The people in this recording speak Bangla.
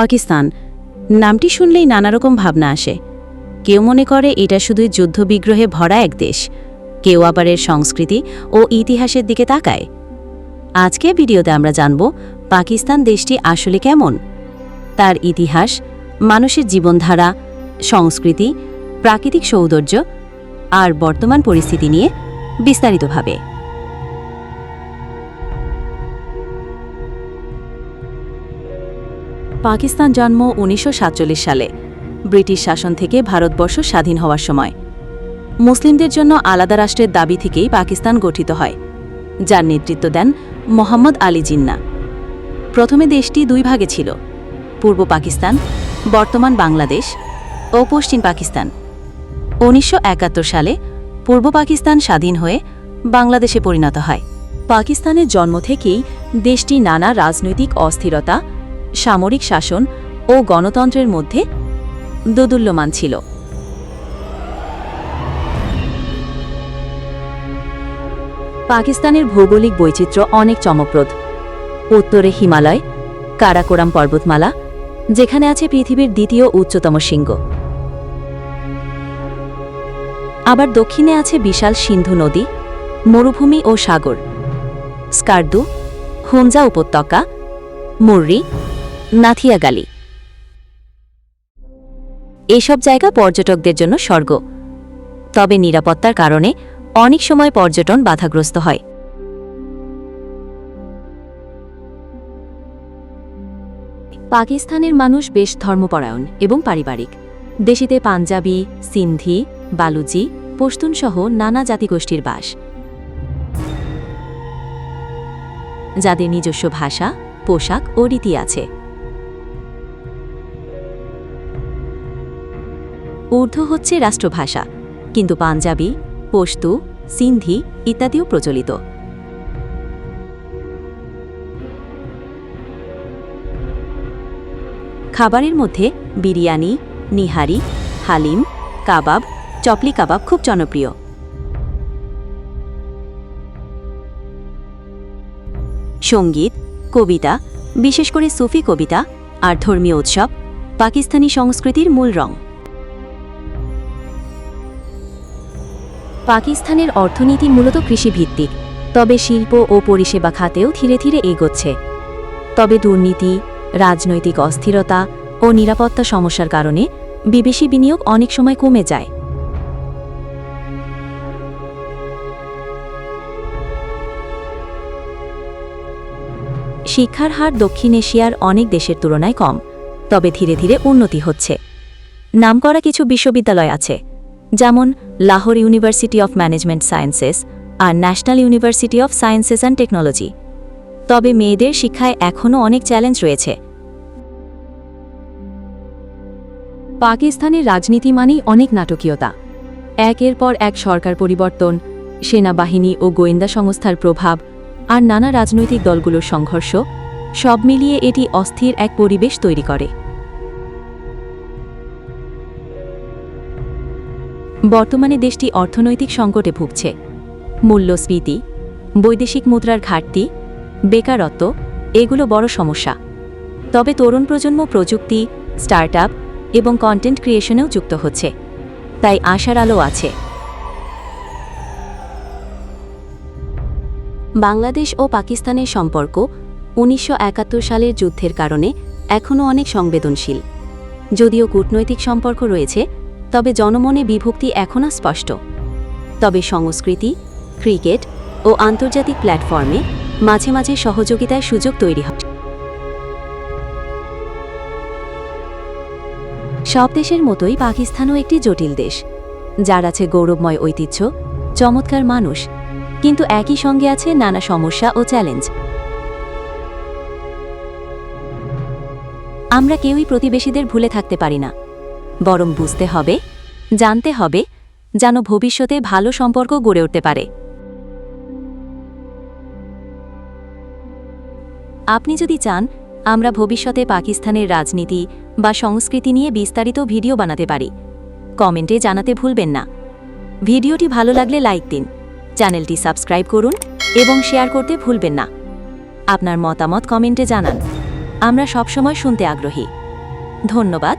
পাকিস্তান। নামটি শুনলেই নানা রকম ভাবনা আসে। কেউ মনে করে এটা শুধুই যুদ্ধবিগ্রহে ভরা এক দেশ। কেউ আবার এর সংস্কৃতি ও ইতিহাসের দিকে তাকায়। আজকে ভিডিওতে আমরা জানব পাকিস্তান দেশটি আসলে কেমন? তার ইতিহাস, মানুষের জীবনধারা, সংস্কৃতি, প্রাকৃতিক সৌন্দর্য আর বর্তমান পরিস্থিতি নিয়ে বিস্তারিতভাবে। পাকিস্তান জন্ম উনিশশো সাতচল্লিশ সালে। ব্রিটিশ শাসন থেকে ভারতবর্ষ স্বাধীন হওয়ার সময়। মুসলিমদের জন্য আলাদা রাষ্ট্রের দাবি থেকেই পাকিস্তান গঠিত হয়, যার নেতৃত্ব দেন মোহাম্মদ আলী জিন্না। প্রথমে দেশটি দুই ভাগে ছিল, পূর্ব পাকিস্তান, বর্তমান বাংলাদেশ ও পশ্চিম পাকিস্তান। উনিশশো একাত্তর সালে পূর্ব পাকিস্তান স্বাধীন হয়ে বাংলাদেশে পরিণত হয়। পাকিস্তানের জন্ম থেকেই দেশটি নানা রাজনৈতিক অস্থিরতা সামরিক শাসন ও গণতন্ত্রের মধ্যে দোদুল্যমান ছিল। পাকিস্তানের ভৌগোলিক বৈচিত্র্য অনেক চমকপ্রদ। উত্তরে হিমালয়, কারাকোরাম পর্বতমালা, যেখানে আছে পৃথিবীর দ্বিতীয় উচ্চতম শৃঙ্গ। আবার দক্ষিণে আছে বিশাল সিন্ধু নদী, মরুভূমি ও সাগর। স্কার্দু হুঞ্জা উপত্যকা, মুর্রি নাথিয়াগালি। এসব জায়গা পর্যটকদের জন্য স্বর্গ। তবে নিরাপত্তার কারণে অনেক সময় পর্যটন বাধাগ্রস্ত হয়। পাকিস্তানের মানুষ বেশ ধর্মপরায়ণ এবং পারিবারিক। দেশিতে পাঞ্জাবি, সিন্ধি, বালুচি, পশতুনসহ নানা জাতিগোষ্ঠীর বাস। যাদের নিজস্ব ভাষা, পোশাক ও রীতি আছে। উর্দু হচ্ছে রাষ্ট্রভাষা, কিন্তু পাঞ্জাবি পশতু সিন্ধি ইত্যাদিও প্রচলিত। খাবারের মধ্যে বিরিয়ানি, নিহারি, হালিম, কাবাব, চপলি কাবাব খুব জনপ্রিয়। সংগীত, কবিতা, বিশেষ করে সুফি কবিতা আর ধর্মীয় উৎসব, পাকিস্তানি সংস্কৃতির মূল রং। পাকিস্তানের অর্থনীতি মূলত কৃষিভিত্তিক, তবে শিল্প ও পরিষেবা খাতেও ধীরে ধীরে এগোচ্ছে। তবে দুর্নীতি, রাজনৈতিক অস্থিরতা ও নিরাপত্তা সমস্যার কারণে বিদেশি বিনিয়োগ অনেক সময় কমে যায়। শিক্ষার হার দক্ষিণ এশিয়ার অনেক দেশের তুলনায় কম, তবে ধীরে ধীরে উন্নতি হচ্ছে। নামকরা কিছু বিশ্ববিদ্যালয় আছে যেমন Lahore university of management sciences R national university of sciences and technology. তবে মেয়েদের শিক্ষায় এখনও অনেক চ্যালেঞ্জ রয়েছে। পাকিস্তানের রাজনীতি মানেই অনেক নাটকীয়তা। একের পর এক সরকার পরিবর্তন, সেনাবাহিনী ও গোয়েন্দা সংস্থার প্রভাব আর নানা রাজনৈতিক দলগুলোর সংঘর্ষ, সব মিলিয়ে এটি অস্থির এক পরিবেশ তৈরি করে। বর্তমানে দেশটি অর্থনৈতিক সংকটে ভুগছে। মূল্যস্ফীতি, বৈদেশিক মুদ্রার ঘাটতি, বেকারত্ব, এগুলো বড় সমস্যা। তবে তরুণ প্রজন্ম প্রযুক্তি স্টার্ট এবং কন্টেন্ট ক্রিয়েশনেও যুক্ত হচ্ছে। তাই আশার আলো আছে। বাংলাদেশ ও পাকিস্তানের সম্পর্ক উনিশশো একাত্তর সালের যুদ্ধের কারণে এখনও অনেক সংবেদনশীল। যদিও কূটনৈতিক সম্পর্ক রয়েছে তবে জনমনে বিভক্তি এখনও স্পষ্ট। তবে সংস্কৃতি, ক্রিকেট ও আন্তর্জাতিক প্ল্যাটফর্মে মাঝে মাঝে সহযোগিতায় সুযোগ তৈরি হয়। সব দেশের মতোই পাকিস্তানও একটি জটিল দেশ, যার আছে গৌরবময় ঐতিহ্য, চমৎকার মানুষ, কিন্তু একই সঙ্গে আছে নানা সমস্যা ও চ্যালেঞ্জ। আমরা কেউই প্রতিবেশীদের ভুলে থাকতে পারি না। বরং বুঝতে হবে, জানতে হবে যেন ভবিষ্যতে ভালো সম্পর্ক গড়ে উঠতে পারে। আপনি যদি চান, আমরা ভবিষ্যতে পাকিস্তানের রাজনীতি বা সংস্কৃতি নিয়ে বিস্তারিত ভিডিও বানাতে পারি। কমেন্টে জানাতে ভুলবেন না। ভিডিওটি ভালো লাগলে লাইক দিন, চ্যানেলটি সাবস্ক্রাইব করুন এবং শেয়ার করতে ভুলবেন না। আপনার মতামত কমেন্টে জানান। আমরা সবসময় শুনতে আগ্রহী। ধন্যবাদ।